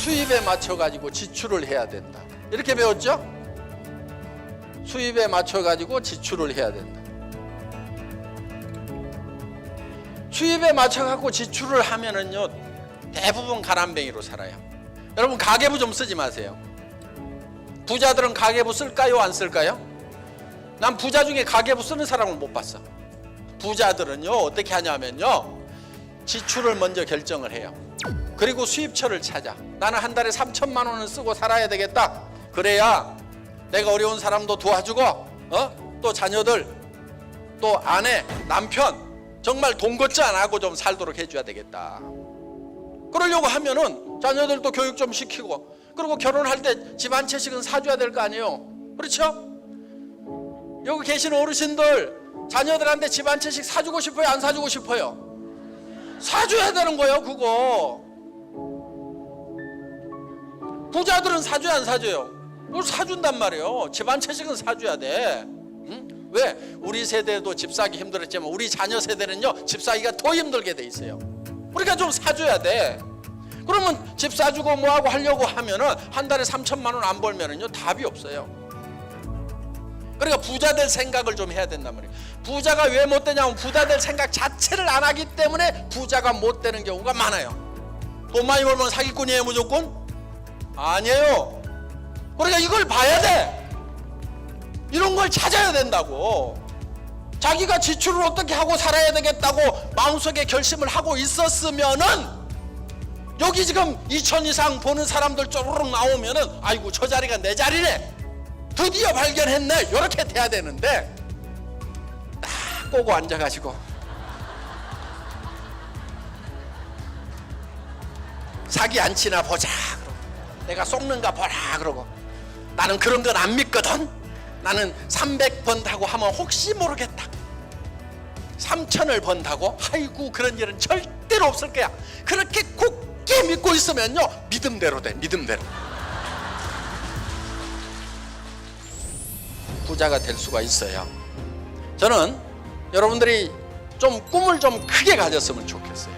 수입에 맞춰 가지고 지출을 해야 된다. 이렇게 배웠죠? 수입에 맞춰 가지고 지출을 해야 된다. 수입에 맞춰 갖고 지출을 하면은요 대부분 가난뱅이로 살아요. 여러분 가계부 좀 쓰지 마세요. 부자들은 가계부 쓸까요 안 쓸까요? 난 부자 중에 가계부 쓰는 사람을 못 봤어. 부자들은요 어떻게 하냐면요 지출을 먼저 결정을 해요. 그리고 수입처를 찾아. 나는 한 달에 3천만 원을 쓰고 살아야 되겠다. 그래야 내가 어려운 사람도 도와주고, 어? 또 자녀들, 또 아내, 남편 정말 돈 걱정 안 하고 좀 살도록 해줘야 되겠다. 그러려고 하면은 자녀들도 교육 좀 시키고, 그리고 결혼할 때 집 한 채씩은 사줘야 될 거 아니에요. 그렇죠? 여기 계신 어르신들 자녀들한테 집 한 채씩 사주고 싶어요? 안 사주고 싶어요? 사줘야 되는 거예요, 그거. 부자들은 사줘야 안 사줘요? 뭘 사준단 말이에요. 집한 채씩은 사줘야 돼. 응? 왜? 우리 세대도 집 사기 힘들었지만 우리 자녀 세대는요 집 사기가 더 힘들게 돼 있어요. 우리가 좀 사줘야 돼. 그러면 집 사주고 뭐하고 하려고 하면은 한 달에 3천만 원 안 벌면은요 답이 없어요. 그러니까 부자 될 생각을 좀 해야 된단 말이에요. 부자가 왜 못 되냐면 부자 될 생각 자체를 안 하기 때문에 부자가 못 되는 경우가 많아요. 돈 많이 벌면 사기꾼이에요 무조건? 아니에요. 그러니까 이걸 봐야 돼. 이런 걸 찾아야 된다고. 자기가 지출을 어떻게 하고 살아야 되겠다고 마음속에 결심을 하고 있었으면은 여기 지금 2천 이상 보는 사람들 쪼르륵 나오면은 아이고 저 자리가 내 자리네. 드디어 발견했네. 이렇게 돼야 되는데 딱 꼬고 앉아가지고 사기 안 치나 보자. 내가 속는가 보라 그러고 나는 그런 건 안 믿거든. 나는 300번다고 하면 혹시 모르겠다. 3천을 번다고? 아이고 그런 일은 절대로 없을 거야. 그렇게 굳게 믿고 있으면요 믿음대로 돼 믿음대로. 부자가 될 수가 있어요. 저는 여러분들이 좀 꿈을 좀 크게 가졌으면 좋겠어요.